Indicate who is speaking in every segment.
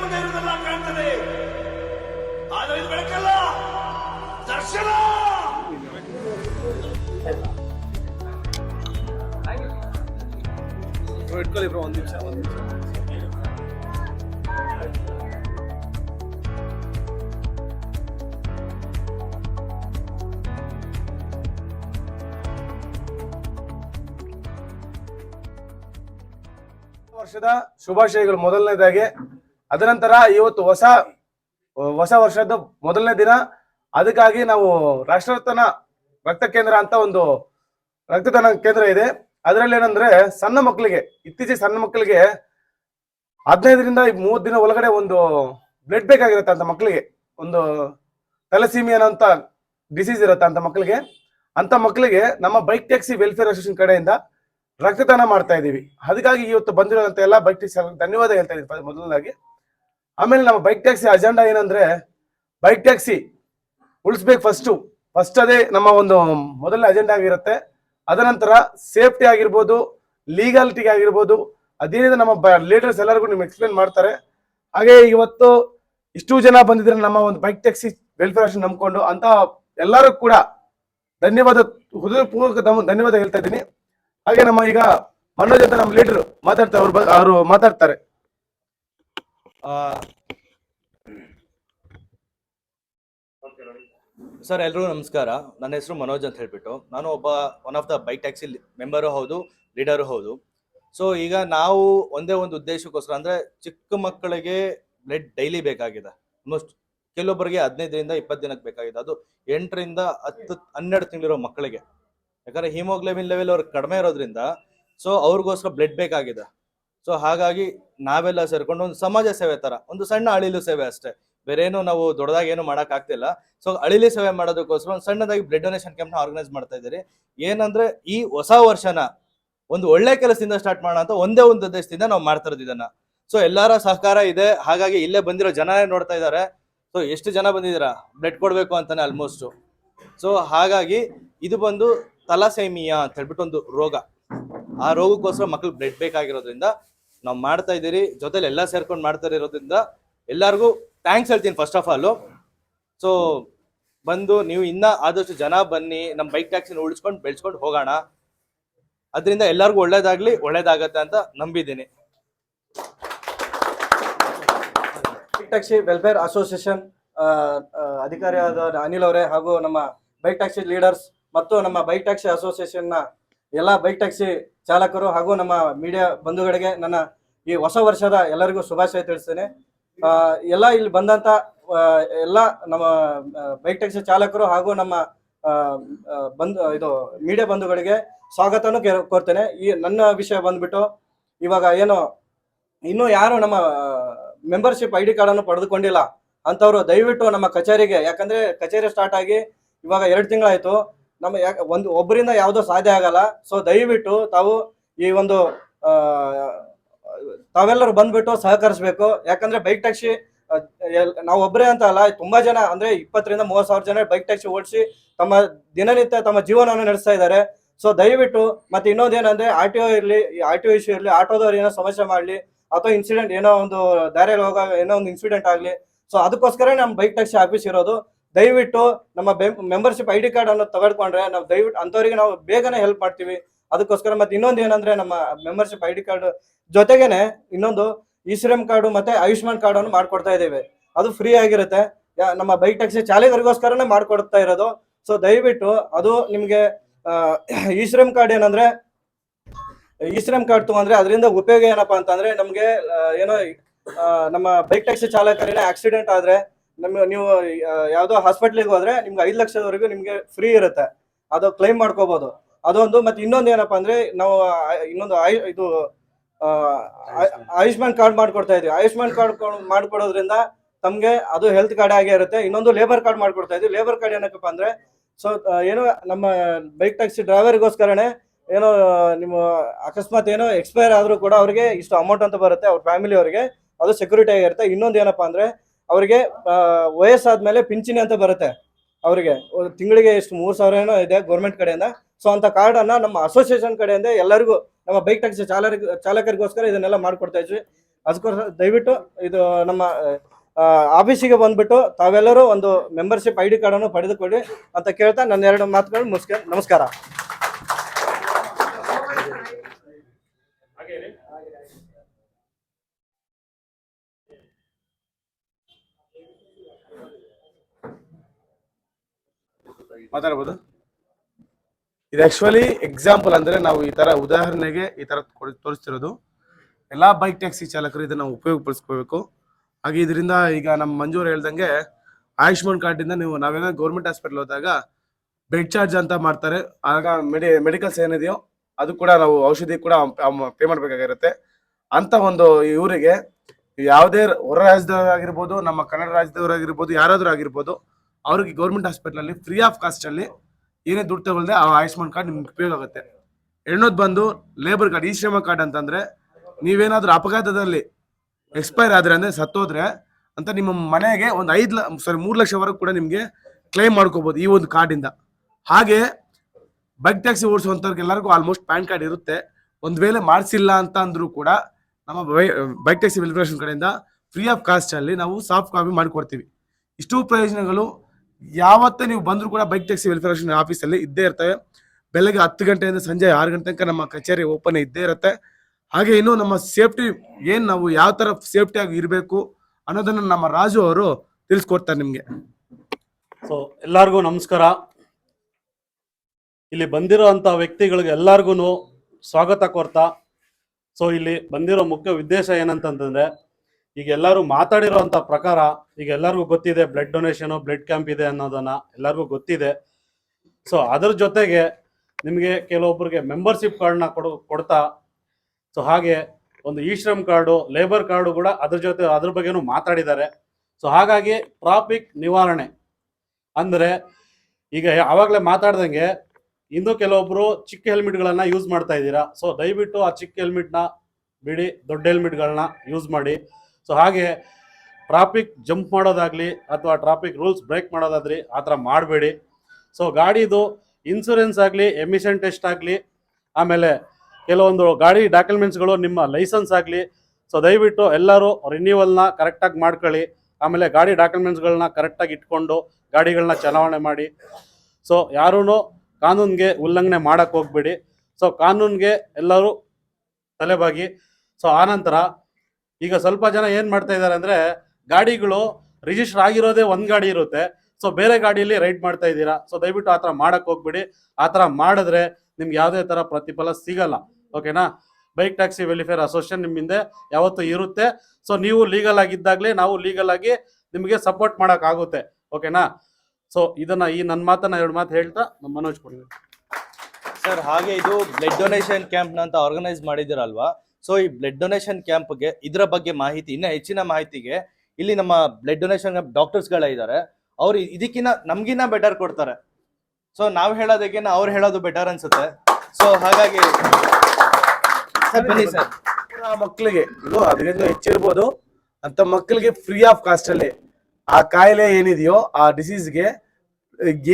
Speaker 1: ಮುಂದೆ ಇರುವುದೆಲ್ಲ ಕಾಣ್ತದೆ. ಬೆಳಕಲ್ಲ. ದರ್ಶನ!
Speaker 2: ಇಟ್ಕೊಳ್ಳಿ ಬ್ರೋ ನಿಮಿಷ. ವರ್ಷದ ಶುಭಾಶಯಗಳು ಮೊದಲನೇದಾಗಿ. ಅದನಂತರ ಇವತ್ತು ಹೊಸ ಹೊಸ ವರ್ಷದ ಮೊದಲನೇ ದಿನ. ಅದಕ್ಕಾಗಿ ನಾವು ರಾಷ್ಟ್ರರತ್ನ ರಕ್ತ ಕೇಂದ್ರ ಅಂತ ಒಂದು ರಕ್ತದಾನ ಕೇಂದ್ರ ಇದೆ. ಅದರಲ್ಲಿ ಏನಂದ್ರೆ ಸಣ್ಣ ಮಕ್ಕಳಿಗೆ, ಇತ್ತೀಚೆಗೆ ಸಣ್ಣ ಮಕ್ಕಳಿಗೆ ಹದಿನೈದರಿಂದ ಮೂವತ್ತು ದಿನ ಒಳಗಡೆ ಒಂದು ಬ್ಲಡ್ ಬೇಕಾಗಿರುತ್ತೆ ಅಂತ ಮಕ್ಕಳಿಗೆ. ಒಂದು ತಲೆಸೀಮಿ ಅನ್ನೋಂಥ ಡಿಸೀಸ್ ಇರುತ್ತೆ ಅಂತ ಮಕ್ಕಳಿಗೆ. ಅಂತ ಮಕ್ಕಳಿಗೆ ನಮ್ಮ ಬೈಕ್ ಟ್ಯಾಕ್ಸಿ ವೆಲ್ಫೇರ್ ಅಸೋಸಿಯೇಷನ್ ಕಡೆಯಿಂದ ರಕ್ತದಾನ ಮಾಡ್ತಾ ಇದ್ದೀವಿ ಅದಕ್ಕಾಗಿ ಇವತ್ತು ಬಂದಿರೋಂಥ ಎಲ್ಲ ಬೈಕ್ ಟ್ಯಾಕ್ಸಿ ಧನ್ಯವಾದ ಹೇಳ್ತಾ ಇದ್ದೀನಿ ಮೊದಲನೇದಾಗಿ. ಆಮೇಲೆ ನಮ್ಮ ಬೈಕ್ ಟ್ಯಾಕ್ಸಿ ಅಜೆಂಡಾ ಏನಂದ್ರೆ ಬೈಕ್ ಟ್ಯಾಕ್ಸಿ ಉಳಿಸ್ಬೇಕು ಫಸ್ಟು ಫಸ್ಟ್ ಅದೇ ನಮ್ಮ ಒಂದು ಮೊದಲನೇ ಅಜೆಂಡಾ ಆಗಿರುತ್ತೆ. ಅದನಂತರ ಸೇಫ್ಟಿ ಆಗಿರ್ಬೋದು ಲೀಗಾಲಿಟಿಗೆ ಆಗಿರ್ಬೋದು, ಅದೇನಿದೆ ನಮ್ಮ ಲೀಡರ್ಸ್ ಎಲ್ಲರಿಗೂ ನಿಮ್ಗೆ ಎಕ್ಸ್ಪ್ಲೇನ್ ಮಾಡ್ತಾರೆ. ಹಾಗೆ ಇವತ್ತು ಇಷ್ಟು ಜನ ಬಂದಿದ್ರೆ ನಮ್ಮ ಒಂದು ಬೈಕ್ ಟ್ಯಾಕ್ಸಿ ವೆಲ್ಫೇರ್ ಆಕ್ಷನ್ ನಂಬ್ಕೊಂಡು ಅಂತ ಎಲ್ಲರೂ ಕೂಡ ಧನ್ಯವಾದ, ಹೃದಯಪೂರ್ವಕ ಪೂರ್ವಕ ಧನ್ಯವಾದ ಹೇಳ್ತಾ ಇದ್ದೀನಿ. ಹಾಗೆ ನಮ್ಮ ಈಗ ಮನೋಜ್ ಅಂತ ನಮ್ಮ ಲೀಡರ್ ಮಾತಾಡ್ತಾರೆ ಅವ್ರು ಅವರು ಮಾತಾಡ್ತಾರೆ.
Speaker 3: ಸರ್, ಎಲ್ರಿಗೂ ನಮಸ್ಕಾರ. ನನ್ನ ಹೆಸರು ಮನೋಜ್ ಅಂತ ಹೇಳ್ಬಿಟ್ಟು. ನಾನು ಒಬ್ಬ one of the bike taxi member ಹೌದು ಲೀಡರು ಹೌದು. ಸೊ ಈಗ ನಾವು ಒಂದೇ ಒಂದು ಉದ್ದೇಶಕ್ಕೋಸ್ಕರ ಅಂದ್ರೆ ಚಿಕ್ಕ ಮಕ್ಕಳಿಗೆ ಬ್ಲಡ್ ಡೈಲಿ ಬೇಕಾಗಿದೆ. ಆಲ್ಮೋಸ್ಟ್ ಕೆಲವೊಬ್ಬರಿಗೆ ಹದಿನೈದರಿಂದ ಇಪ್ಪತ್ತು ದಿನಕ್ಕೆ ಬೇಕಾಗಿದೆ. ಅದು ಎಂಟರಿಂದ ಹತ್ತು, ಹನ್ನೆರಡು ತಿಂಗಳಿರೋ ಮಕ್ಕಳಿಗೆ. ಯಾಕಂದ್ರೆ ಹಿಮೋಗ್ಲೋಬಿನ್ ಲೆವೆಲ್ ಅವ್ರಿಗೆ ಕಡಿಮೆ ಇರೋದ್ರಿಂದ ಸೊ ಅವ್ರಿಗೋಸ್ಕರ ಬ್ಲಡ್ ಬೇಕಾಗಿದೆ. ಸೊ ಹಾಗಾಗಿ ನಾವೆಲ್ಲ ಸೇರ್ಕೊಂಡು ಒಂದು ಸಮಾಜ ಸೇವೆ ತರ, ಒಂದು ಸಣ್ಣ ಅಳಿಲು ಸೇವೆ ಅಷ್ಟೇ. ಬೇರೆ ಏನು ನಾವು ದೊಡ್ಡದಾಗಿ ಏನು ಮಾಡಕ್ ಆಗ್ತಿಲ್ಲ. ಸೊ ಅಳಿಲಿ ಸೇವೆ ಮಾಡೋದಕ್ಕೋಸ್ಕರ ಒಂದು ಸಣ್ಣದಾಗಿ ಬ್ಲಡ್ ಡೊನೇಷನ್ ಕ್ಯಾಂಪ್ನ ಆರ್ಗನೈಸ್ ಮಾಡ್ತಾ ಇದ್ದೀರಿ. ಏನಂದ್ರೆ ಈ ಹೊಸ ವರ್ಷನ ಒಂದು ಒಳ್ಳೆ ಕೆಲಸದಿಂದ ಸ್ಟಾರ್ಟ್ ಮಾಡೋಣ ಅಂತ ಒಂದೇ ಒಂದು ಉದ್ದೇಶದಿಂದ ನಾವು ಮಾಡ್ತಾ ಇರೋದು ಇದನ್ನ. ಸೊ ಎಲ್ಲರ ಸಹಕಾರ ಇದೆ. ಹಾಗಾಗಿ ಇಲ್ಲೇ ಬಂದಿರೋ ಜನ ನೋಡ್ತಾ ಇದ್ದಾರೆ. ಸೊ ಎಷ್ಟು ಜನ ಬಂದಿದ್ದೀರಾ? ಬ್ಲಡ್ ಕೊಡಬೇಕು ಅಂತಾನೆ ಆಲ್ಮೋಸ್ಟ್ ಸೊ ಹಾಗಾಗಿ ಇದು ಬಂದು ತಲಾಸೇಮಿಯಾ ಅಂತ ಹೇಳ್ಬಿಟ್ಟು ಒಂದು ರೋಗ. ಆ ರೋಗಕ್ಕೋಸ್ಕರ ಮಕ್ಳಿಗೆ ಬ್ಲಡ್ ಬೇಕಾಗಿರೋದ್ರಿಂದ ನಾವು ಮಾಡ್ತಾ ಇದ್ದೀರಿ, ಜೊತೆಲಿ ಎಲ್ಲ ಸೇರ್ಕೊಂಡು ಮಾಡ್ತಾ ಇರೋದ್ರಿಂದ ಎಲ್ಲರಿಗೂ ಥ್ಯಾಂಕ್ಸ್ ಹೇಳ್ತೀನಿ ಫಸ್ಟ್ ಆಫ್ ಆಲು ಸೊ ಬಂದು ನೀವು ಇನ್ನ ಆದಷ್ಟು ಜನ ಬನ್ನಿ ನಮ್ಮ ಬೈಕ್ ಟ್ಯಾಕ್ಸಿನ ಉಳಿಸ್ಕೊಂಡು ಬೆಳೆಸ್ಕೊಂಡು ಹೋಗೋಣ. ಅದರಿಂದ ಎಲ್ಲರಿಗೂ ಒಳ್ಳೇದಾಗ್ಲಿ, ಒಳ್ಳೇದಾಗತ್ತೆ ಅಂತ ನಂಬಿದ್ದೀನಿ.
Speaker 4: ಬೈಕ್ ಟ್ಯಾಕ್ಸಿ ವೆಲ್ಫೇರ್ ಅಸೋಸಿಯೇಷನ್ ಅಧಿಕಾರಿಯಾದ ಅನಿಲ್ ಅವರೇ ಹಾಗೂ ನಮ್ಮ ಬೈಕ್ ಟ್ಯಾಕ್ಸಿ ಲೀಡರ್ಸ್ ಮತ್ತು ನಮ್ಮ ಬೈಕ್ ಟ್ಯಾಕ್ಸಿ ಅಸೋಸಿಯೇಷನ್ನ ಎಲ್ಲ ಬೈಕ್ ಟ್ಯಾಕ್ಸಿ ಚಾಲಕರು ಹಾಗೂ ನಮ್ಮ ಮೀಡಿಯಾ ಬಂಧುಗಳಿಗೆ ನನ್ನ ಈ ಹೊಸ ವರ್ಷದ ಎಲ್ಲರಿಗೂ ಶುಭಾಶಯ ತಿಳಿಸ್ತೇನೆ. ಎಲ್ಲ ಇಲ್ಲಿ ಬಂದಂತ ಎಲ್ಲ ನಮ್ಮ ಬೈಕ್ ಟ್ಯಾಕ್ಸಿ ಚಾಲಕರು ಹಾಗೂ ನಮ್ಮ ಬಂಧು ಇದು ಮೀಡಿಯಾ ಬಂಧುಗಳಿಗೆ ಸ್ವಾಗತನು ಕೋರ್ತೇನೆ ಈ ನನ್ನ ವಿಷಯ ಬಂದ್ಬಿಟ್ಟು ಇವಾಗ ಏನು, ಇನ್ನು ಯಾರು ನಮ್ಮ ಮೆಂಬರ್ಶಿಪ್ ಐ ಡಿ ಕಾರ್ಡ್ ಅನ್ನು ಪಡೆದುಕೊಂಡಿಲ್ಲ ಅಂತವ್ರು ದಯವಿಟ್ಟು ನಮ್ಮ ಕಚೇರಿಗೆ, ಯಾಕಂದ್ರೆ ಕಚೇರಿ ಸ್ಟಾರ್ಟ್ ಆಗಿ ಇವಾಗ ಎರಡು ತಿಂಗಳಾಯ್ತು. ನಮ್ಮ ಯಾಕ ಒಂದು ಒಬ್ಬರಿಂದ ಯಾವುದೋ ಸಾಧ್ಯ ಆಗಲ್ಲ. ಸೊ ದಯವಿಟ್ಟು ತಾವು ಈ ಒಂದು ತಾವೆಲ್ಲರೂ ಬಂದ್ಬಿಟ್ಟು ಸಹಕರಿಸಬೇಕು. ಯಾಕಂದ್ರೆ ಬೈಕ್ ಟ್ಯಾಕ್ಸಿ ನಾವು ಒಬ್ಬರೇ ಅಂತ ಅಲ್ಲ, ತುಂಬಾ ಜನ ಅಂದ್ರೆ ಇಪ್ಪತ್ತರಿಂದ ಮೂವತ್ ಸಾವಿರ ಜನ ಬೈಕ್ ಟ್ಯಾಕ್ಸಿ ಓಡಿಸಿ ತಮ್ಮ ದಿನನಿತ್ಯ ತಮ್ಮ ಜೀವನವನ್ನು ನಡೆಸ್ತಾ ಇದ್ದಾರೆ. ಸೊ ದಯವಿಟ್ಟು ಮತ್ತೆ ಇನ್ನೊಂದೇನಂದ್ರೆ ಆರ್ ಟಿ ಒ ಇರಲಿ ಆರ್ ಟಿ ಒ ಇಶ್ಯೂ ಇರಲಿ, ಆಟೋದವ್ರು ಏನೋ ಸಮಸ್ಯೆ ಮಾಡಲಿ, ಅಥವಾ ಇನ್ಸಿಡೆಂಟ್ ಏನೋ ಒಂದು ದಾರಿಯಲ್ಲಿ ಹೋಗೋ ಏನೋ ಒಂದು ಇನ್ಸಿಡೆಂಟ್ ಆಗಲಿ. ಸೊ ಅದಕ್ಕೋಸ್ಕರ ನಮ್ಮ ಬೈಕ್ ಟ್ಯಾಕ್ಸಿ ಆಫೀಸ್ ಇರೋದು. ದಯವಿಟ್ಟು ನಮ್ಮ ಮೆಂಬರ್ಶಿಪ್ ಐ ಡಿ ಕಾರ್ಡ್ ಅನ್ನು ತಗೊಂಡ್ಕೊಂಡ್ರೆ ನಾವು ದಯವಿಟ್ಟು ಅಂಥವ್ರಿಗೆ ನಾವು ಬೇಗನೆ ಹೆಲ್ಪ್ ಮಾಡ್ತೀವಿ. ಅದಕ್ಕೋಸ್ಕರ ಮತ್ತೆ ಇನ್ನೊಂದು ಏನಂದ್ರೆ ನಮ್ಮ ಮೆಂಬರ್ಶಿಪ್ ಐ ಡಿ ಕಾರ್ಡ್ ಜೊತೆಗೇನೆ ಇನ್ನೊಂದು ಇ ಶ್ರಮ್ ಕಾರ್ಡು ಮತ್ತೆ ಆಯುಷ್ಮಾನ್ ಕಾರ್ಡ್ ಅನ್ನು ಮಾಡ್ಕೊಡ್ತಾ ಇದ್ದೇವೆ. ಅದು ಫ್ರೀ ಆಗಿರುತ್ತೆ. ನಮ್ಮ ಬೈಕ್ ಟ್ಯಾಕ್ಸಿ ಚಾಲಕರಿಗೋಸ್ಕರನೇ ಮಾಡ್ಕೊಡ್ತಾ ಇರೋದು. ಸೊ ದಯವಿಟ್ಟು ಅದು ನಿಮ್ಗೆ ಇ ಕಾರ್ಡ್ ಏನಂದ್ರೆ ಇ ಕಾರ್ಡ್ ತಗೊಂಡ್ರೆ ಅದರಿಂದ ಉಪಯೋಗ ಏನಪ್ಪಾ ಅಂತಂದ್ರೆ ನಮ್ಗೆ ಏನೋ ನಮ್ಮ ಬೈಕ್ ಟ್ಯಾಕ್ಸಿ ಚಾಲಕರಿನ ಆಕ್ಸಿಡೆಂಟ್ ಆದ್ರೆ ನಮ್ಗೆ ನೀವು ಯಾವುದೋ ಹಾಸ್ಪಿಟ್ಲಿಗೆ ಹೋದ್ರೆ ನಿಮ್ಗೆ ಐದು ಲಕ್ಷದವರೆಗೂ ನಿಮಗೆ ಫ್ರೀ ಇರುತ್ತೆ. ಅದು ಕ್ಲೈಮ್ ಮಾಡ್ಕೋಬಹುದು ಅದೊಂದು, ಮತ್ತೆ ಇನ್ನೊಂದು ಏನಪ್ಪಾ ಅಂದ್ರೆ ನಾವು ಇನ್ನೊಂದು ಆಯು, ಇದು ಆಯುಷ್ಮಾನ್ ಕಾರ್ಡ್ ಮಾಡ್ಕೊಡ್ತಾ ಇದೀವಿ. ಆಯುಷ್ಮಾನ್ ಕಾರ್ಡ್ ಮಾಡ್ಕೊಡೋದ್ರಿಂದ ತಮ್ಗೆ ಅದು ಹೆಲ್ತ್ ಕಾರ್ಡ್ ಆಗೇ ಇರುತ್ತೆ. ಇನ್ನೊಂದು ಲೇಬರ್ ಕಾರ್ಡ್ ಮಾಡ್ಕೊಡ್ತಾ ಇದ್ವಿ. ಲೇಬರ್ ಕಾರ್ಡ್ ಏನಕ್ಕಪ್ಪ ಅಂದ್ರೆ ಸೊ ಏನೋ ನಮ್ಮ ಬೈಕ್ ಟ್ಯಾಕ್ಸಿ ಡ್ರೈವರ್ಗೋಸ್ಕರನೇ ಏನೋ, ನಿಮ್ಮ ಅಕಸ್ಮಾತ್ ಏನೋ ಎಕ್ಸ್ಪೈರ್ ಆದ್ರೂ ಕೂಡ ಅವ್ರಿಗೆ ಇಷ್ಟು ಅಮೌಂಟ್ ಅಂತ ಬರುತ್ತೆ. ಅವ್ರ ಫ್ಯಾಮಿಲಿ ಅವರಿಗೆ. ಅದು ಸೆಕ್ಯೂರಿಟಿ ಆಗಿರುತ್ತೆ. ಇನ್ನೊಂದು ಏನಪ್ಪಾ ಅಂದ್ರೆ ಅವರಿಗೆ ವಯಸ್ಸಾದ್ಮೇಲೆ ಪಿಂಚಣಿ ಅಂತ ಬರುತ್ತೆ ಅವರಿಗೆ. ತಿಂಗಳಿಗೆ ಎಷ್ಟು, ಮೂರ್ ಸಾವಿರ ಏನೋ ಇದೆ ಗೌರ್ಮೆಂಟ್ ಕಡೆಯಿಂದ. ಸೊ ಅಂತ ಕಾರ್ಡ್ ಅನ್ನ ನಮ್ಮ ಅಸೋಸಿಯೇಷನ್ ಕಡೆಯಿಂದ ಎಲ್ಲರಿಗೂ, ನಮ್ಮ ಬೈಕ್ ಟ್ಯಾಕ್ಸಿ ಚಾಲಕ ಚಾಲಕರಿಗೋಸ್ಕರ ಇದನ್ನೆಲ್ಲ ಮಾಡ್ಕೊಡ್ತಾ ಇದ್ವಿ. ಅದಕ್ಕೋಸ್ಕರ ದಯವಿಟ್ಟು ಇದು ನಮ್ಮ ಆಫೀಸಿಗೆ ಬಂದ್ಬಿಟ್ಟು ತಾವೆಲ್ಲರೂ ಒಂದು ಮೆಂಬರ್ಶಿಪ್ ಐ ಡಿ ಕಾರ್ಡನ್ನು ಪಡೆದುಕೊಳ್ಳಿ ಅಂತ ಕೇಳ್ತಾ ನನ್ನ ಎರಡು ಮಾತುಗಳು ಮುಸ್ಕೆ ನಮಸ್ಕಾರ.
Speaker 2: ಮಾತಾಡ್ಬೋದು? ಇದು ಆ್ಯಕ್ಚುಲಿ ಎಕ್ಸಾಂಪಲ್ ಅಂದ್ರೆ ನಾವು ಈ ತರ ಉದಾಹರಣೆಗೆ ಈ ತರ ತೋರಿಸ್ತಿರೋದು. ಎಲ್ಲಾ ಬೈಕ್ ಟ್ಯಾಕ್ಸಿ ಚಾಲಕರು ಇದನ್ನ ಉಪಯೋಗಪಡಿಸ್ಕೋಬೇಕು. ಹಾಗೆ ಇದರಿಂದ ಈಗ ನಮ್ಮ ಮಂಜೂರು ಹೇಳ್ದಂಗೆ ಆಯುಷ್ಮಾನ್ ಕಾರ್ಡ್ ಇಂದ ನೀವು ನಾವೇನೋ ಗೌರ್ಮೆಂಟ್ ಹಾಸ್ಪಿಟಲ್ ಹೋದಾಗ ಬೆಡ್ ಚಾರ್ಜ್ ಅಂತ ಮಾಡ್ತಾರೆ. ಆಗ ಮೆಡಿ ಮೆಡಿಕಲ್ಸ್ ಏನಿದೆಯೋ ಅದು ಕೂಡ ನಾವು ಔಷಧಿ ಕೂಡ ಪೇ ಮಾಡ್ಬೇಕಾಗಿರುತ್ತೆ. ಅಂತ ಒಂದು ಇವರಿಗೆ ಯಾವುದೇ ಹೊರ ರಾಜ್ಯದವರಾಗಿರ್ಬೋದು, ನಮ್ಮ ಕನ್ನಡ ರಾಜ್ಯದವರಾಗಿರ್ಬೋದು, ಯಾರಾದರೂ ಆಗಿರ್ಬೋದು ಅವ್ರಿಗೆ ಗೌರ್ಮೆಂಟ್ ಹಾಸ್ಪಿಟಲ್ ಅಲ್ಲಿ ಫ್ರೀ ಆಫ್ ಕಾಸ್ಟ್ ಅಲ್ಲಿ ಏನೇ ದುಡ್ಡು ತಗೊಳ್ದೆ ಆ ಆಯುಷ್ಮಾನ್ ಕಾರ್ಡ್ ನಿಮ್ಗೆ ಉಪಯೋಗ ಆಗುತ್ತೆ. ಎರಡನೇದು ಬಂದು ಲೇಬರ್ ಕಾರ್ಡ್ ಈ ಶ್ರಮ ಕಾರ್ಡ್ ಅಂತಂದ್ರೆ ನೀವೇನಾದರೂ ಅಪಘಾತದಲ್ಲಿ ಎಕ್ಸ್ಪೈರ್ ಆದ್ರೆ ಅಂದ್ರೆ ಸತ್ತೋದ್ರೆ ಅಂತ ನಿಮ್ಮ ಮನೆಗೆ ಒಂದು ಐದು ಲ ಸಾರಿ ಮೂರು ಲಕ್ಷವರೆಗೂ ಕೂಡ ನಿಮಗೆ ಕ್ಲೈಮ್ ಮಾಡ್ಕೋಬಹುದು ಈ ಒಂದು ಕಾರ್ಡಿಂದ ಹಾಗೆ ಬೈಕ್ ಟ್ಯಾಕ್ಸಿ ಓಡಿಸುವಂಥವ್ರಿಗೆ ಎಲ್ಲರಿಗೂ ಆಲ್ಮೋಸ್ಟ್ ಪ್ಯಾನ್ ಕಾರ್ಡ್ ಇರುತ್ತೆ. ಒಂದ್ ವೇಳೆ ಮಾಡಿಸಿಲ್ಲ ಅಂತ ಅಂದರೂ ಕೂಡ ನಮ್ಮ ಬೈಕ್ ಟ್ಯಾಕ್ಸಿ ವೆಲ್ಫೇರ್ ಕಡೆಯಿಂದ ಫ್ರೀ ಆಫ್ ಕಾಸ್ಟ್ ಅಲ್ಲಿ ನಾವು ಸಾಫ್ಟ್ ಕಾಪಿ ಮಾಡಿಕೊಡ್ತೀವಿ. ಇಷ್ಟು ಪ್ರಯೋಜನಗಳು ಯಾವತ್ತೇ ನೀವು ಬಂದರೂ ಕೂಡ ಬೈಕ್ ಟ್ಯಾಕ್ಸಿ ವೆಲ್ಫೇರ್ ಆಫೀಸಲ್ಲಿ ಇದ್ದೇ ಇರ್ತವೆ ಬೆಳಗ್ಗೆ ಹತ್ತು ಗಂಟೆಯಿಂದ ಸಂಜೆ ಆರು ಗಂಟೆ ತನಕ ನಮ್ಮ ಕಚೇರಿ ಓಪನ್ ಇದ್ದೇ ಇರುತ್ತೆ. ಹಾಗೆ ಇನ್ನು ನಮ್ಮ ಸೇಫ್ಟಿ ಏನ್ ನಾವು ಯಾವ ತರ ಸೇಫ್ಟಿ ಆಗಿ ಇರಬೇಕು ಅನ್ನೋದನ್ನ ನಮ್ಮ ರಾಜು ಅವರು ತಿಳಿಸ್ಕೊಡ್ತಾರೆ ನಿಮ್ಗೆ.
Speaker 5: ಸೊ ಎಲ್ಲರಿಗೂ ನಮಸ್ಕಾರ. ಇಲ್ಲಿ ಬಂದಿರೋ ವ್ಯಕ್ತಿಗಳಿಗೆ ಎಲ್ಲರಿಗೂ ಸ್ವಾಗತ ಕೋರ್ತಾ. ಸೊ ಇಲ್ಲಿ ಬಂದಿರೋ ಮುಖ್ಯ ಉದ್ದೇಶ ಏನಂತಂತಂದ್ರೆ ಈಗ ಎಲ್ಲರೂ ಮಾತಾಡಿರೋಂಥ ಪ್ರಕಾರ ಈಗ ಎಲ್ಲರಿಗೂ ಗೊತ್ತಿದೆ ಬ್ಲಡ್ ಡೊನೇಷನು ಬ್ಲಡ್ ಕ್ಯಾಂಪ್ ಇದೆ ಅನ್ನೋದನ್ನ ಎಲ್ಲರಿಗೂ ಗೊತ್ತಿದೆ. ಸೊ ಅದ್ರ ಜೊತೆಗೆ ನಿಮಗೆ ಕೆಲವೊಬ್ಬರಿಗೆ ಮೆಂಬರ್ಶಿಪ್ ಕಾರ್ಡ್ನ ಕೊಡು, ಕೊಡ್ತಾ ಸೊ ಹಾಗೆ ಒಂದು e Shram card labour card ಕೂಡ ಅದ್ರ ಜೊತೆ, ಅದ್ರ ಬಗ್ಗೆನೂ ಮಾತಾಡಿದ್ದಾರೆ. ಸೊ ಹಾಗಾಗಿ ಟ್ರಾಫಿಕ್ ನಿವಾರಣೆ. ಅಂದರೆ ಈಗ ಆವಾಗಲೇ ಮಾತಾಡ್ದಂಗೆ ಇನ್ನು ಕೆಲವೊಬ್ಬರು ಚಿಕ್ಕ ಹೆಲ್ಮೆಟ್ಗಳನ್ನು ಯೂಸ್ ಮಾಡ್ತಾ ಇದ್ದೀರಾ. ಸೊ ದಯವಿಟ್ಟು ಆ ಚಿಕ್ಕ ಹೆಲ್ಮೆಟ್ನ ಬಿಡಿ, ದೊಡ್ಡ ಹೆಲ್ಮೆಟ್ಗಳನ್ನ ಯೂಸ್ ಮಾಡಿ. ಸೊ ಹಾಗೆ ಟ್ರಾಫಿಕ್ ಜಂಪ್ ಮಾಡೋದಾಗಲಿ ಅಥವಾ ಟ್ರಾಫಿಕ್ ರೂಲ್ಸ್ ಬ್ರೇಕ್ ಮಾಡೋದಾದ್ರಿ ಆ ಥರ ಮಾಡಬೇಡಿ. ಸೊ ಗಾಡಿದು ಇನ್ಸೂರೆನ್ಸ್ ಆಗಲಿ ಎಮಿಷನ್ ಟೆಸ್ಟ್ ಆಗಲಿ, ಆಮೇಲೆ ಕೆಲವೊಂದು ಗಾಡಿ ಡಾಕ್ಯುಮೆಂಟ್ಸ್ಗಳು ನಿಮ್ಮ ಲೈಸೆನ್ಸ್ ಆಗಲಿ. ಸೊ ದಯವಿಟ್ಟು ಎಲ್ಲರೂ ರಿನ್ಯೂವಲ್ನ ಕರೆಕ್ಟಾಗಿ ಮಾಡ್ಕೊಳ್ಳಿ. ಆಮೇಲೆ ಗಾಡಿ ಡಾಕ್ಯುಮೆಂಟ್ಸ್ಗಳನ್ನ ಕರೆಕ್ಟಾಗಿ ಇಟ್ಕೊಂಡು ಗಾಡಿಗಳನ್ನ ಚಲಾವಣೆ ಮಾಡಿ. ಸೊ ಯಾರೂ ಕಾನೂನಿಗೆ ಉಲ್ಲಂಘನೆ ಮಾಡೋಕ್ಕೆ ಹೋಗ್ಬೇಡಿ. ಸೊ ಕಾನೂನಿಗೆ ಎಲ್ಲರೂ ತಲೆಬಾಗಿ. ಸೊ ಆನಂತರ ಈಗ ಸ್ವಲ್ಪ ಜನ ಏನು ಮಾಡ್ತಾ ಇದ್ದಾರೆ ಅಂದರೆ ಗಾಡಿಗಳು ರಿಜಿಸ್ಟರ್ ಆಗಿರೋದೇ ಒಂದು ಗಾಡಿ ಇರುತ್ತೆ. ಸೊ ಬೇರೆ ಗಾಡಿಯಲ್ಲಿ ರೈಡ್ ಮಾಡ್ತಾ ಇದ್ದೀರಾ? ಸೊ ದಯವಿಟ್ಟು ಆ ಥರ ಮಾಡಕ್ಕೆ ಹೋಗ್ಬೇಡಿ. ಆ ಥರ ಮಾಡಿದ್ರೆ ನಿಮ್ಗೆ ಯಾವುದೇ ಥರ ಪ್ರತಿಫಲ ಸಿಗಲ್ಲ. ಓಕೆನಾ ಬೈಕ್ ಟ್ಯಾಕ್ಸಿ ವೆಲ್ಫೇರ್ ಅಸೋಸಿಯೇಷನ್ ನಿಮ್ಮ ಹಿಂದೆ ಯಾವತ್ತೂ ಇರುತ್ತೆ. ಸೊ ನೀವು ಲೀಗಲ್ ಆಗಿದ್ದಾಗಲೇ ನಾವು ಲೀಗಲ್ ಆಗಿ ನಿಮಗೆ ಸಪೋರ್ಟ್ ಮಾಡೋಕ್ಕಾಗುತ್ತೆ ಓಕೆನಾ ಸೊ ಇದನ್ನ ಈ ನನ್ನ ಮಾತನ್ನ ಎರಡು ಮಾತು ಹೇಳ್ತಾ ನಮ್ಮ ಮನೋಜ್ ಕೊಡ್ತೀನಿ.
Speaker 3: ಸರ್ ಹಾಗೆ ಇದು ಬ್ಲಡ್ ಡೊನೇಷನ್ ಕ್ಯಾಂಪ್ ಅಂತ ಆರ್ಗನೈಸ್ ಮಾಡಿದಿರಲ್ವಾ ಸೊ ಈ ಬ್ಲಡ್ ಡೊನೇಷನ್ ಕ್ಯಾಂಪ್ಗೆ ಇದರ ಬಗ್ಗೆ ಮಾಹಿತಿ ಇನ್ನ ಹೆಚ್ಚಿನ ಮಾಹಿತಿಗೆ ಇಲ್ಲಿ ನಮ್ಮ ಬ್ಲಡ್ ಡೊನೇಷನ್ ಡಾಕ್ಟರ್ಸ್ಗಳ ಇದ್ದಾರೆ ಅವ್ರು ಇದಕ್ಕಿನ್ನ ನಮ್ಗಿನ್ನ ಬೆಟರ್ ಕೊಡ್ತಾರೆ. ಸೊ ನಾವು ಹೇಳೋದಕ್ಕಿಂತ ಅವ್ರು ಹೇಳೋದು ಬೆಟರ್ ಅನ್ಸುತ್ತೆ. ಸೊ ಹಾಗಾಗಿ ಬನ್ನಿ ಸರ್.
Speaker 2: ಮಕ್ಕಳಿಗೆ ಅದರಿಂದ ಹೆಚ್ಚಿರ್ಬೋದು. ಅಂತ ಮಕ್ಕಳಿಗೆ ಫ್ರೀ ಆಫ್ ಕಾಸ್ಟ್ ಅಲ್ಲಿ ಆ ಕಾಯಿಲೆ ಏನಿದೆಯೋ ಆ ಡಿಸೀಸ್ಗೆ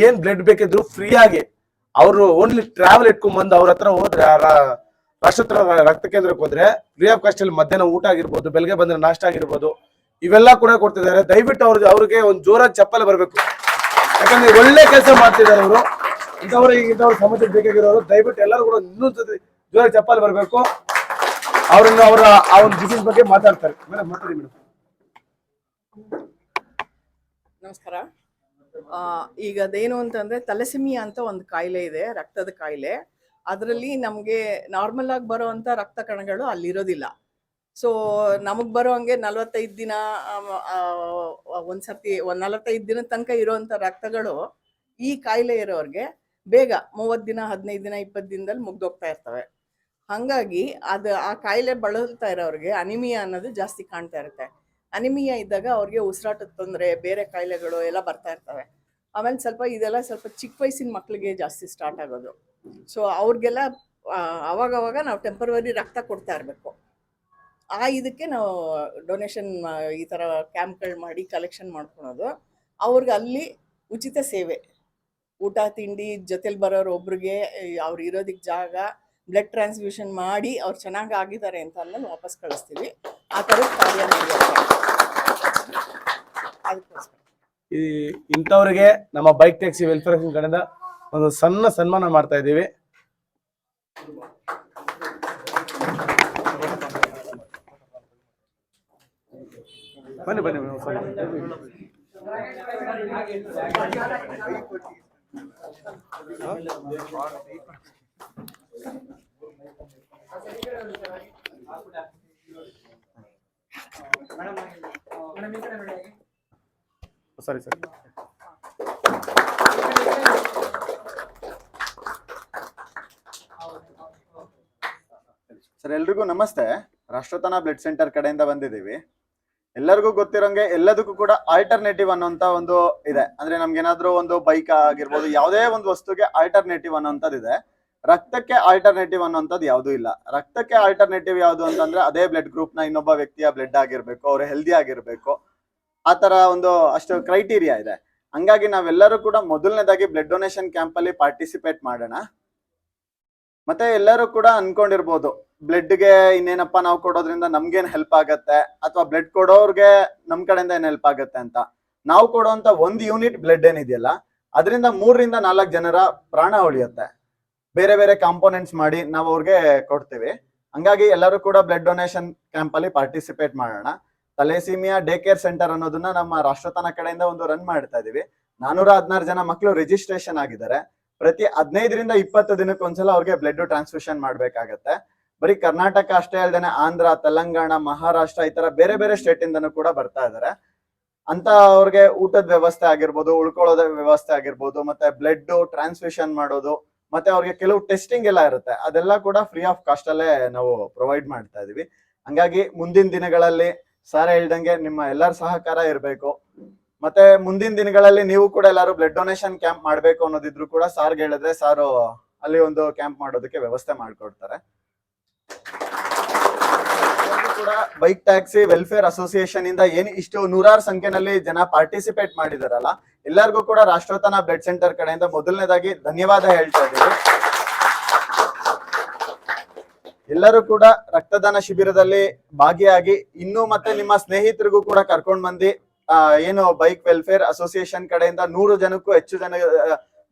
Speaker 2: ಏನ್ ಬ್ಲಡ್ ಬೇಕಿದ್ರು ಫ್ರೀ ಆಗಿ ಅವರು ಓನ್ಲಿ ಟ್ರಾವೆಲ್ ಇಟ್ಕೊಂಡ್ ಬಂದು ಅವ್ರ ಹತ್ರ ಹೋದ್ರೆ ಆ ರಾ- ರಾಷ್ಟ್ರ ರಕ್ತ ಕೇಂದ್ರಕ್ಕೆ ಹೋದ್ರೆ ಫ್ರೀ ಆಫ್ ಕಾಸ್ಟ್ ಅಲ್ಲಿ ಮಧ್ಯಾಹ್ನ ಊಟ ಆಗಿರ್ಬೋದು, ಬೆಳಗ್ಗೆ ಬಂದ್ರೆ ನಾಷ್ಟ ಆಗಿರ್ಬೋದು, ಇವೆಲ್ಲ ಕೂಡ ಕೊಡ್ತಿದ್ದಾರೆ. ದಯವಿಟ್ಟು ಅವ್ರಿಗೆ ಅವ್ರಿಗೆ ಒಂದು ಜೋರಾದ ಚಪ್ಪಲಿ ಬರಬೇಕು. ಯಾಕಂದ್ರೆ ಒಳ್ಳೆ ಕೆಲಸ ಮಾಡ್ತಿದ್ದಾರೆ ಅವರು. ಈಗ ಇಂಥವ್ರ ಸಮಾಜಕ್ಕೆ ಬೇಕಾಗಿರೋರು, ದಯವಿಟ್ಟು ಎಲ್ಲರೂ ಕೂಡ ಇನ್ನೊಂದು ಸತಿ ಜೋರಾಗಿ ಚಪ್ಪಲಿ ಬರಬೇಕು. ಅವರನ್ನು ಅವರ ಆ ಒಂದು ಡಿಸೀಸ್ ಬಗ್ಗೆ ಮಾತಾಡ್ತಾರೆ. ಮೇಡಮ್ ಮಾತಾಡಿ ಮೇಡಮ್
Speaker 6: ನಮಸ್ಕಾರ. ಈಗ ಅದೇನು ಅಂತಂದ್ರೆ ತಲೆಸಿಮಿಯಾ ಅಂತ ಒಂದು ಕಾಯಿಲೆ ಇದೆ, ರಕ್ತದ ಕಾಯಿಲೆ. ಅದರಲ್ಲಿ ನಮಗೆ ನಾರ್ಮಲ್ ಆಗಿ ಬರುವಂತ ರಕ್ತ ಕಣಗಳು ಅಲ್ಲಿರೋದಿಲ್ಲ. ಸೊ ನಮಗೆ ಬರೋ ಹಂಗೆ ನಲ್ವತ್ತೈದು ದಿನ ಒಂದ್ಸರ್ತಿ ಒಂದ್ ನಲವತ್ತೈದು ದಿನದ ತನಕ ಇರೋವಂಥ ರಕ್ತಗಳು ಈ ಕಾಯಿಲೆ ಇರೋರಿಗೆ ಬೇಗ ಮೂವತ್ತು ದಿನ, ಹದಿನೈದು ದಿನ, ಇಪ್ಪತ್ತು ದಿನದಲ್ಲಿ ಮುಗ್ದೋಗ್ತಾ ಇರ್ತವೆ. ಹಾಗಾಗಿ ಅದು ಆ ಕಾಯಿಲೆ ಬಳಲ್ತಾ ಇರೋರಿಗೆ ಅನಿಮಿಯಾ ಅನ್ನೋದು ಜಾಸ್ತಿ ಕಾಣ್ತಾ ಇರುತ್ತೆ. ಅನಿಮಿಯಾ ಇದ್ದಾಗ ಅವ್ರಿಗೆ ಉಸಿರಾಟದ ತೊಂದರೆ, ಬೇರೆ ಕಾಯಿಲೆಗಳು ಎಲ್ಲ ಬರ್ತಾ ಇರ್ತವೆ. ಆಮೇಲೆ ಸ್ವಲ್ಪ ಇದೆಲ್ಲ ಸ್ವಲ್ಪ ಚಿಕ್ಕ ವಯಸ್ಸಿನ ಮಕ್ಕಳಿಗೆ ಜಾಸ್ತಿ ಸ್ಟಾರ್ಟ್ ಆಗೋದು. ಸೊ ಅವ್ರಿಗೆಲ್ಲ ಅವಾಗವಾಗ ಅವಾಗ ನಾವು ಟೆಂಪರವರಿ ರಕ್ತ ಕೊಡ್ತಾ ಇರಬೇಕು. ಆ ಇದಕ್ಕೆ ನಾವು ಡೊನೇಷನ್ ಈ ಥರ ಕ್ಯಾಂಪ್ಗಳು ಮಾಡಿ ಕಲೆಕ್ಷನ್ ಮಾಡ್ಕೊಳೋದು. ಅವ್ರಿಗೆ ಅಲ್ಲಿ ಉಚಿತ ಸೇವೆ. ಊಟ, ತಿಂಡಿ ಜೊತೆಲಿ ಬರೋರು ಒಬ್ರಿಗೆ ಅವ್ರು ಇರೋದಕ್ಕೆ ಜಾಗ ಬ್ಲಡ್ ಟ್ರಾನ್ಸ್ಫ್ಯೂಷನ್ ಮಾಡಿ ಅವ್ರು ಚೆನ್ನಾಗಿ ಆಗಿದ್ದಾರೆ ಅಂತ ಅಂದ್ಮೇಲೆ ವಾಪಸ್ ಕಳಿಸ್ತೀವಿ. ಆ ಥರ ಕಾರ್ಯ
Speaker 2: ಇಂಥವ್ರಿಗೆ ನಮ್ಮ ಬೈಕ್ ಟ್ಯಾಕ್ಸಿ ವೆಲ್ಫೇರ್ ಕಡೆಯಿಂದ ಒಂದು ಸಣ್ಣ ಸನ್ಮಾನ ಮಾಡ್ತಾ ಇದ್ದೀವಿ. ಬನ್ನಿ ಬನ್ನಿ. ಸರಿ ಸರಿ.
Speaker 7: ಸರ್, ಎಲ್ರಿಗೂ ನಮಸ್ತೆ. ರಾಷ್ಟ್ರತನ ಬ್ಲಡ್ ಸೆಂಟರ್ ಕಡೆಯಿಂದ ಬಂದಿದ್ದೀವಿ. ಎಲ್ಲರಿಗೂ ಗೊತ್ತಿರೋಂಗೆ ಎಲ್ಲದಕ್ಕೂ ಕೂಡ ಆಲ್ಟರ್ನೇಟಿವ್ ಅನ್ನೋಂತ ಒಂದು ಇದೆ. ಅಂದ್ರೆ ನಮ್ಗೇನಾದ್ರೂ ಒಂದು ಬೈಕ್ ಆಗಿರ್ಬೋದು, ಯಾವುದೇ ಒಂದು ವಸ್ತುಗೆ ಆಲ್ಟರ್ನೇಟಿವ್ ಅನ್ನೋಂಥದ್ದು ಇದೆ. ರಕ್ತಕ್ಕೆ ಆಲ್ಟರ್ನೇಟಿವ್ ಅನ್ನೋಂಥದ್ದು ಯಾವುದೂ ಇಲ್ಲ. ರಕ್ತಕ್ಕೆ ಆಲ್ಟರ್ನೇಟಿವ್ ಯಾವುದು ಅಂತಂದ್ರೆ ಅದೇ ಬ್ಲಡ್ ಗ್ರೂಪ್ನ ಇನ್ನೊಬ್ಬ ವ್ಯಕ್ತಿಯ ಬ್ಲಡ್ ಆಗಿರ್ಬೇಕು, ಅವ್ರು ಹೆಲ್ದಿ ಆಗಿರ್ಬೇಕು. ಆ ತರ ಒಂದು ಅಷ್ಟು ಕ್ರೈಟೀರಿಯಾ ಇದೆ. ಹಂಗಾಗಿ ನಾವೆಲ್ಲರೂ ಕೂಡ ಮೊದಲನೇದಾಗಿ ಬ್ಲಡ್ ಡೊನೇಷನ್ ಕ್ಯಾಂಪ್ ಅಲ್ಲಿ ಪಾರ್ಟಿಸಿಪೇಟ್ ಮಾಡೋಣ. ಮತ್ತೆ ಎಲ್ಲರೂ ಕೂಡ ಅನ್ಕೊಂಡಿರ್ಬೋದು, ಬ್ಲಡ್ಗೆ ಇನ್ನೇನಪ್ಪ ನಾವು ಕೊಡೋದ್ರಿಂದ ನಮ್ಗೇನ್ ಹೆಲ್ಪ್ ಆಗತ್ತೆ, ಅಥವಾ ಬ್ಲಡ್ ಕೊಡೋರ್ಗೆ ನಮ್ ಕಡೆಯಿಂದ ಏನ್ ಹೆಲ್ಪ್ ಆಗತ್ತೆ ಅಂತ. ನಾವು ಕೊಡುವಂತ ಒಂದ್ ಯೂನಿಟ್ ಬ್ಲಡ್ ಏನಿದೆಯಲ್ಲ, ಅದರಿಂದ ಮೂರರಿಂದ ನಾಲ್ಕು ಜನರ ಪ್ರಾಣ ಉಳಿಯುತ್ತೆ. ಬೇರೆ ಬೇರೆ ಕಾಂಪೋನೆಂಟ್ಸ್ ಮಾಡಿ ನಾವು ಅವ್ರಿಗೆ ಕೊಡ್ತೀವಿ. ಹಂಗಾಗಿ ಎಲ್ಲರೂ ಕೂಡ ಬ್ಲಡ್ ಡೊನೇಷನ್ ಕ್ಯಾಂಪ್ ಅಲ್ಲಿ ಪಾರ್ಟಿಸಿಪೇಟ್ ಮಾಡೋಣ. ತಲೆಸೀಮಿಯಾ ಡೇ ಕೇರ್ ಸೆಂಟರ್ ಅನ್ನೋದನ್ನ ನಮ್ಮ ರಾಷ್ಟ್ರತನ ಕಡೆಯಿಂದ ಒಂದು ರನ್ ಮಾಡ್ತಾ ಇದೀವಿ. ನಾನೂರ ಹದಿನಾರು ಜನ ಮಕ್ಕಳು ರಿಜಿಸ್ಟ್ರೇಷನ್ ಆಗಿದ್ದಾರೆ. ಪ್ರತಿ ಹದಿನೈದರಿಂದ ಇಪ್ಪತ್ತು ದಿನಕ್ಕೆ ಒಂದ್ಸಲ ಅವ್ರಿಗೆ ಬ್ಲಡ್ ಟ್ರಾನ್ಸ್ಫ್ಯೂಷನ್ ಮಾಡ್ಬೇಕಾಗತ್ತೆ. ಬರೀ ಕರ್ನಾಟಕ ಅಷ್ಟೇ ಅಲ್ಲದೆ ಆಂಧ್ರ, ತೆಲಂಗಾಣ, ಮಹಾರಾಷ್ಟ್ರ ಈ ತರ ಬೇರೆ ಬೇರೆ ಸ್ಟೇಟ್ ಇಂದನೂ ಕೂಡ ಬರ್ತಾ ಇದಾರೆ. ಅಂತ ಅವ್ರಿಗೆ ಊಟದ ವ್ಯವಸ್ಥೆ ಆಗಿರ್ಬೋದು, ಉಳ್ಕೊಳ್ಳೋದ ವ್ಯವಸ್ಥೆ ಆಗಿರ್ಬೋದು, ಮತ್ತೆ ಬ್ಲಡ್ ಟ್ರಾನ್ಸ್ಫ್ಯೂಷನ್ ಮಾಡೋದು, ಮತ್ತೆ ಅವ್ರಿಗೆ ಕೆಲವು ಟೆಸ್ಟಿಂಗ್ ಎಲ್ಲ ಇರುತ್ತೆ. ಅದೆಲ್ಲ ಕೂಡ ಫ್ರೀ ಆಫ್ ಕಾಸ್ಟ್ ಅಲ್ಲೇ ನಾವು ಪ್ರೊವೈಡ್ ಮಾಡ್ತಾ ಇದೀವಿ. ಹಂಗಾಗಿ ಮುಂದಿನ ದಿನಗಳಲ್ಲಿ ಸಾರ ಹೇಳ್ದಂಗೆ ನಿಮ್ಮ ಎಲ್ಲರ ಸಹಕಾರ ಇರಬೇಕು. ಮತ್ತೆ ಮುಂದಿನ ದಿನಗಳಲ್ಲಿ ನೀವು ಕೂಡ ಎಲ್ಲರೂ ಬ್ಲಡ್ ಡೊನೇಷನ್ ಕ್ಯಾಂಪ್ ಮಾಡ್ಬೇಕು ಅನ್ನೋದಿದ್ರು ಕೂಡ ಸಾರ್ಗೆ ಹೇಳಿದ್ರೆ ಸಾರು ಅಲ್ಲಿ ಒಂದು ಕ್ಯಾಂಪ್ ಮಾಡೋದಕ್ಕೆ ವ್ಯವಸ್ಥೆ ಮಾಡ್ಕೊಡ್ತಾರೆ. ಕೂಡ ಬೈಕ್ ಟ್ಯಾಕ್ಸಿ ವೆಲ್ಫೇರ್ ಅಸೋಸಿಯೇಷನ್ ಇಂದ ಏನ್ ಇಷ್ಟು ನೂರಾರು ಸಂಖ್ಯೆನಲ್ಲಿ ಜನ ಪಾರ್ಟಿಸಿಪೇಟ್ ಮಾಡಿದಾರಲ್ಲ, ಎಲ್ಲರಿಗೂ ಕೂಡ ರಾಷ್ಟ್ರೋತ್ತನ ಬ್ಲಡ್ ಸೆಂಟರ್ ಕಡೆಯಿಂದ ಮೊದಲನೇದಾಗಿ ಧನ್ಯವಾದ ಹೇಳ್ತಾ ಇದ್ದೀವಿ ಎಲ್ಲರೂ ಕೂಡ ರಕ್ತದಾನ ಶಿಬಿರದಲ್ಲಿ ಭಾಗಿಯಾಗಿ ಇನ್ನು ಮತ್ತೆ ನಿಮ್ಮ ಸ್ನೇಹಿತರಿಗೂ ಕೂಡ ಕರ್ಕೊಂಡ್ ಬಂದು ಏನು ಬೈಕ್ ವೆಲ್ಫೇರ್ ಅಸೋಸಿಯೇಷನ್ ಕಡೆಯಿಂದ ನೂರು ಜನಕ್ಕೂ ಹೆಚ್ಚು ಜನ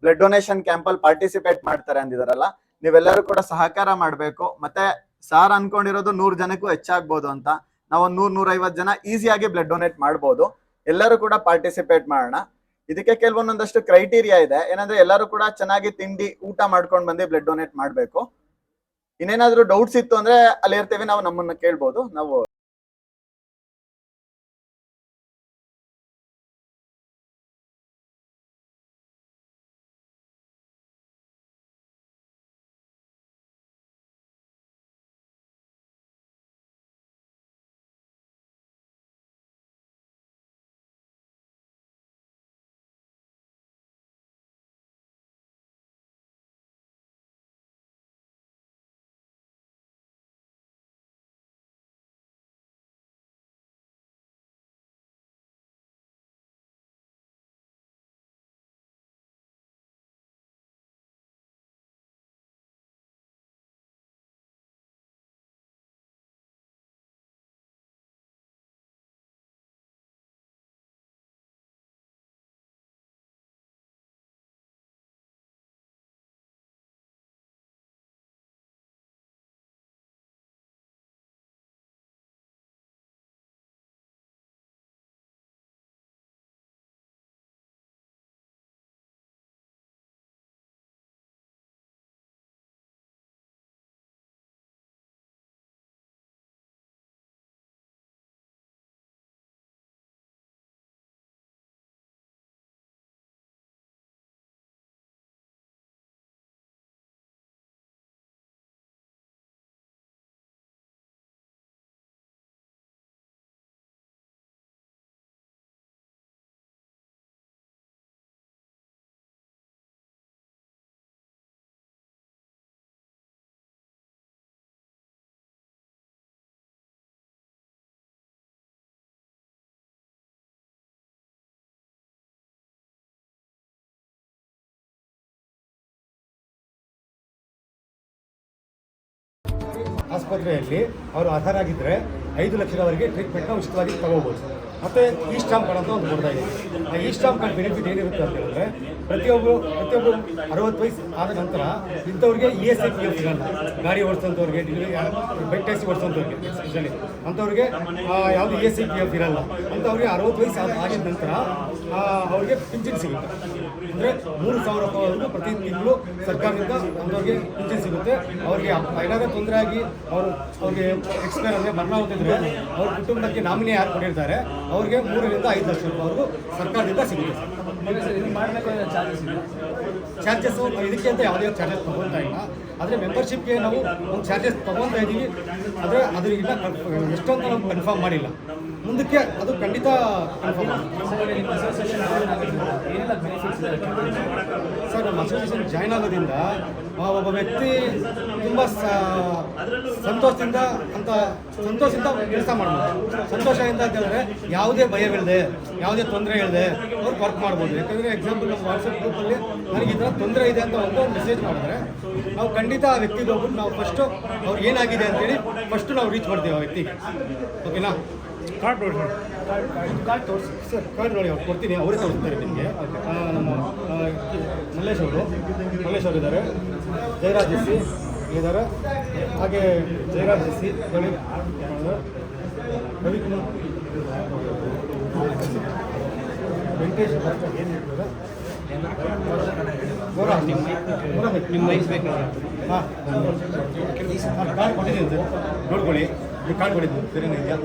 Speaker 7: ಬ್ಲಡ್ ಡೊನೇಷನ್ ಕ್ಯಾಂಪ್ ಅಲ್ಲಿ ಪಾರ್ಟಿಸಿಪೇಟ್ ಮಾಡ್ತಾರೆ ಅಂದಿದಾರಲ್ಲ. ನೀವೆಲ್ಲರೂ ಕೂಡ ಸಹಕಾರ ಮಾಡಬೇಕು. ಮತ್ತೆ ಸಾರ್ ಅನ್ಕೊಂಡಿರೋದು ನೂರ್ ಜನಕ್ಕೂ ಹೆಚ್ಚಾಗ್ಬೋದು ಅಂತ. ನಾವು ನೂರ್ ನೂರ ಐವತ್ ಜನ ಈಸಿಯಾಗಿ ಬ್ಲಡ್ ಡೊನೇಟ್ ಮಾಡ್ಬೋದು. ಎಲ್ಲರೂ ಕೂಡ ಪಾರ್ಟಿಸಿಪೇಟ್ ಮಾಡೋಣ. ಇದಕ್ಕೆ ಕೆಲವೊಂದೊಂದಷ್ಟು ಕ್ರೈಟೀರಿಯಾ ಇದೆ. ಏನಂದ್ರೆ ಎಲ್ಲರೂ ಕೂಡ ಚೆನ್ನಾಗಿ ತಿಂಡಿ, ಊಟ ಮಾಡ್ಕೊಂಡು ಬಂದು ಬ್ಲಡ್ ಡೊನೇಟ್ ಮಾಡ್ಬೇಕು. ಇನ್ನೇನಾದ್ರೂ ಡೌಟ್ಸ್ ಇತ್ತು ಅಂದ್ರೆ ಅಲ್ಲಿ ಇರ್ತೀವಿ, ನಾವು ನಮ್ಮನ್ನ ಕೇಳ್ಬೋದು. ನಾವು
Speaker 8: ಆಸ್ಪತ್ರೆಯಲ್ಲಿ ಅವರು ಅರ್ಹರಾಗಿದ್ದರೆ ಐದು ಲಕ್ಷದವರೆಗೆ ಟ್ರೀಟ್ಮೆಂಟ್ನ ಉಚಿತವಾಗಿ ತಗೋಬೋದು. ಮತ್ತು ಈ ಸ್ಟಾಂಪ್ ಕಾರ್ಡ್ ಅಂತ ಒಂದು ಕೊಡ್ತಾ ಇದೆ ಈ ಸ್ಟಾಂಪ್ ಕಾರ್ಡ್ ಬೆನಿಫಿಟ್ ಏನಿರುತ್ತೆ ಅಂತ ಹೇಳಿದ್ರೆ, ಪ್ರತಿಯೊಬ್ಬರು ಪ್ರತಿಯೊಬ್ಬರು ಅರವತ್ತು ವಯಸ್ಸು ಆದ ನಂತರ ಇಂಥವ್ರಿಗೆ E S I P F ಸಿಗಲ್ಲ ಗಾಡಿ ಓಡಿಸೋಂಥವ್ರಿಗೆ ಬೆಡ್ ಟ್ಯಾಕ್ಸಿ ಓಡಿಸೋಂಥವ್ರಿಗೆ ಎಸ್ಪೆಷಲಿ ಅಂಥವ್ರಿಗೆ ಯಾವುದು E S I P F ಇರಲ್ಲ, ಅಂಥವ್ರಿಗೆ ಅರವತ್ತು ವಯಸ್ಸು ಆಗಿದ ನಂತರ ಅವ್ರಿಗೆ ಪಿಂಚಣಿ ಸಿಗುತ್ತೆ. ಅಂದರೆ ಮೂರು ಸಾವಿರ ರೂಪಾಯಿ ಪ್ರತಿ ತಿಂಗಳು ಸರ್ಕಾರದಿಂದ ಅಂಥವ್ರಿಗೆ ಪಿಂಚಣಿ ಸಿಗುತ್ತೆ. ಅವ್ರಿಗೆ ಏನಾದರೂ ತೊಂದರೆ ಆಗಿ ಅವರು ಅವ್ರಿಗೆ ಎಕ್ಸ್ಪೈರ್ ಅಂದರೆ ಮರಣ ಹೋಗ್ತಿದ್ರೆ ಅವ್ರ ಕುಟುಂಬಕ್ಕೆ ನಾಮಿನಿ ಯಾರು ಕೊಟ್ಟಿರ್ತಾರೆ ಅವ್ರಿಗೆ ಮೂರರಿಂದ ಐದು ಲಕ್ಷ ರೂಪಾಯಿವರೆಗೂ ಸರ್ಕಾರದಿಂದ ಸಿಗುತ್ತೆ. ಚಾರ್ಜಸ್ ಇದಕ್ಕೆ ಅಂತ ಯಾವುದೇ ಚಾರ್ಜಸ್ ತಗೊಳ್ತಾ ಇಲ್ಲ. ಆದರೆ ಮೆಂಬರ್ಶಿಪ್ಗೆ ನಾವು ಒಂದು ಚಾರ್ಜಸ್ ತಗೊಳ್ತಾ ಇದ್ದೀವಿ ಆದರೆ ಅದರಿಂದ ಎಷ್ಟು ಅಂತ ನಾವು ಕನ್ಫರ್ಮ್ ಮಾಡಿಲ್ಲ. ಮುಂದಕ್ಕೆ ಅದು ಖಂಡಿತ ಕನ್ಫರ್ಮ್ ಸರ್ ನಮ್ಮ ಅಸೋಸಿಯೇಷನ್ ಜಾಯ್ನ್ ಆಗೋದ್ರಿಂದ ಒಬ್ಬ ವ್ಯಕ್ತಿ ತುಂಬ ಸಂತೋಷದಿಂದ ಅಂತ, ಸಂತೋಷದಿಂದ ಕೆಲಸ ಮಾಡ್ಬೋದು. ಸಂತೋಷದಿಂದ ಹೇಳಿದ್ರೆ, ಯಾವುದೇ ಭಯವಿಲ್ಲದೆ ಯಾವುದೇ ತೊಂದರೆ ಇಲ್ಲದೆ ಅವ್ರು ವರ್ಕ್ ಮಾಡ್ಬೋದು. ಯಾಕಂದರೆ ಎಕ್ಸಾಂಪಲ್ ನಮ್ಮ ವಾಟ್ಸಪ್ ಗ್ರೂಪಲ್ಲಿ ನನಗೆ ಈ ತೊಂದರೆ ಇದೆ ಅಂತ ಒಂದು ಮೆಸೇಜ್ ಮಾಡಿದ್ರೆ, ನಾವು ಖಂಡಿತ ಆ ವ್ಯಕ್ತಿಗೆ ಹೋಗ್ಬಿಟ್ಟು ನಾವು ಫಸ್ಟು ಅವ್ರು ಏನಾಗಿದೆ ಅಂತೇಳಿ ಫಸ್ಟು ನಾವು ರೀಚ್ ಮಾಡ್ತೀವಿ ಆ ವ್ಯಕ್ತಿಗೆ. ಓಕೆನಾ ಕಾರ್ಡ್ ನೋಡಿ ಕಾರ್ಡ್ ತೋರಿಸಿ ಸರ್ ಕಾರ್ಡ್ ನೋಡಿ ಅವ್ರು ಕೊಡ್ತೀನಿ ಅವರೇ ತೋರಿಸ್ತಾರೆ ನಿಮಗೆ. ಆ, ನಮ್ಮ ಮಲ್ಲೇಶ್ ಅವರು. ಮಲ್ಲೇಶ್ ಅವರು ಇದ್ದಾರೆ. ಜಯರಾಜ್ ಎಸ್ಸಿ ಇದ್ದಾರೆ. ಹಾಗೆ ಜಯರಾಜ್ ಎಸ್ ಸಿ ರವಿಕುಮಾರ್. ವೆಂಕಟೇಶ್ ಏನು ಹೇಳ್ತಾರೆ? ನಿಮ್ಮ ವಯಸ್ಸು ಬೇಕು. ಹಾಂ. ಕಾರ್ ಕೊಟ್ಟಿದ್ದೀನಿ ಸರ್. ನೋಡ್ಕೊಳ್ಳಿ. ಈ ಕಾರ್ಡ್ ಕೊಟ್ಟಿದ್ದು ಬೇರೆ ಇದೆಯಾ